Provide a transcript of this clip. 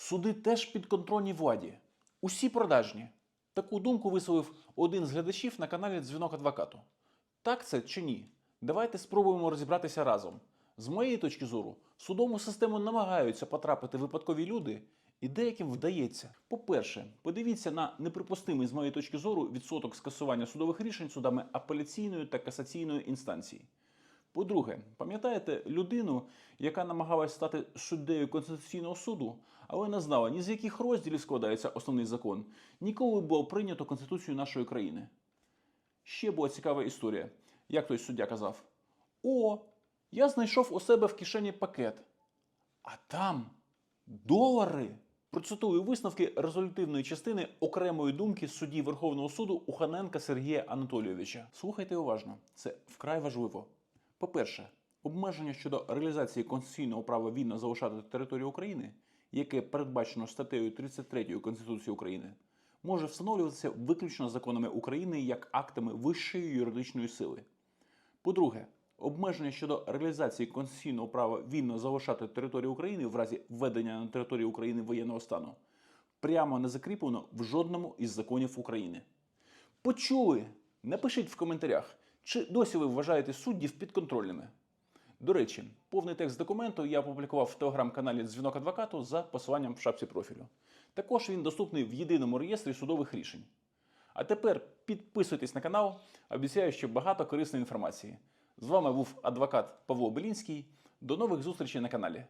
Суди теж підконтрольні владі. Усі продажні. Таку думку висловив один з глядачів на каналі Дзвінок адвокату. Так це чи ні? Давайте спробуємо розібратися разом. З моєї точки зору, в судову систему намагаються потрапити випадкові люди, і деяким вдається. По-перше, подивіться на неприпустимий з моєї точки зору відсоток скасування судових рішень судами апеляційної та касаційної інстанції. По-друге, пам'ятаєте людину, яка намагалась стати суддею Конституційного суду, але не знала, ні з яких розділів складається основний закон, ніколи було прийнято Конституцію нашої країни. Ще була цікава історія. Як той суддя казав: О, я знайшов у себе в кишені пакет, а там долари. Процитую висновки резолютивної частини окремої думки судді Верховного суду Уханенка Сергія Анатолійовича. Слухайте уважно, це вкрай важливо. По-перше, обмеження щодо реалізації конституційного права вільно залишати територію України, яке передбачено статтею 33 Конституції України, може встановлюватися виключно законами України як актами вищої юридичної сили. По-друге, обмеження щодо реалізації конституційного права вільно залишати територію України в разі введення на території України воєнного стану прямо не закріплено в жодному із законів України. Почули? Напишіть в коментарях, чи досі ви вважаєте суддів підконтрольними. До речі, повний текст документу я опублікував в телеграм-каналі Дзвінок адвокату за посиланням в шапці профілю. Також він доступний в єдиному реєстрі судових рішень. А тепер підписуйтесь на канал, обіцяю, що багато корисної інформації. З вами був адвокат Павло Белінський. До нових зустрічей на каналі.